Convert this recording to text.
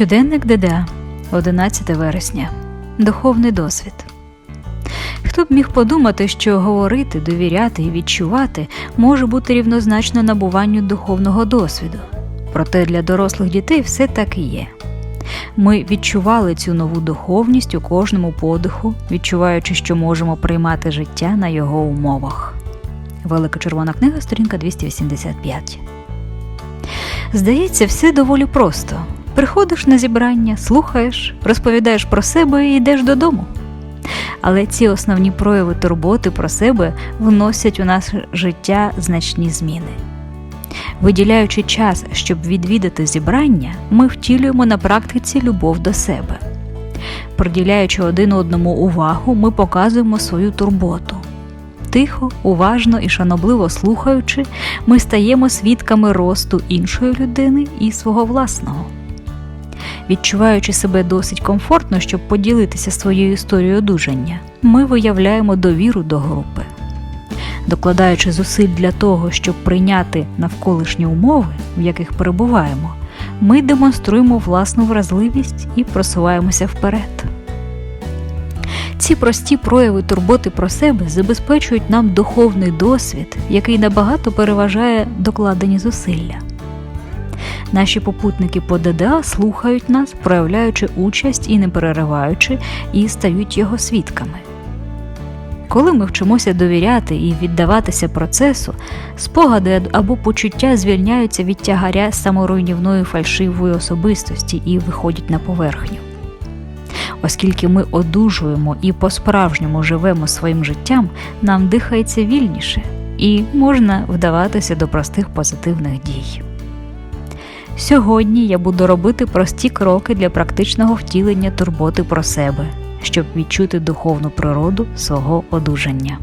Щоденник ДДА, 11 вересня. Духовний досвід. Хто б міг подумати, що говорити, довіряти і відчувати може бути рівнозначно набуванню духовного досвіду. Проте для дорослих дітей все так і є. Ми відчували цю нову духовність у кожному подиху, відчуваючи, що можемо приймати життя на його умовах. Велика червона книга, сторінка 285. Здається, все доволі просто. Приходиш на зібрання, слухаєш, розповідаєш про себе і йдеш додому. Але ці основні прояви турботи про себе вносять у наше життя значні зміни. Виділяючи час, щоб відвідати зібрання, ми втілюємо на практиці любов до себе. Приділяючи один одному увагу, ми показуємо свою турботу. Тихо, уважно і шанобливо слухаючи, ми стаємо свідками росту іншої людини і свого власного. Відчуваючи себе досить комфортно, щоб поділитися своєю історією одужання, ми виявляємо довіру до групи. Докладаючи зусиль для того, щоб прийняти навколишні умови, в яких перебуваємо, ми демонструємо власну вразливість і просуваємося вперед. Ці прості прояви турботи про себе забезпечують нам духовний досвід, який набагато переважає докладені зусилля. Наші попутники по ДДА слухають нас, проявляючи участь і не перериваючи, і стають його свідками. Коли ми вчимося довіряти і віддаватися процесу, спогади або почуття звільняються від тягаря саморуйнівної фальшивої особистості і виходять на поверхню. Оскільки ми одужуємо і по-справжньому живемо своїм життям, нам дихається вільніше і можна вдаватися до простих позитивних дій. Сьогодні я буду робити прості кроки для практичного втілення турботи про себе, щоб відчути духовну природу свого одужання.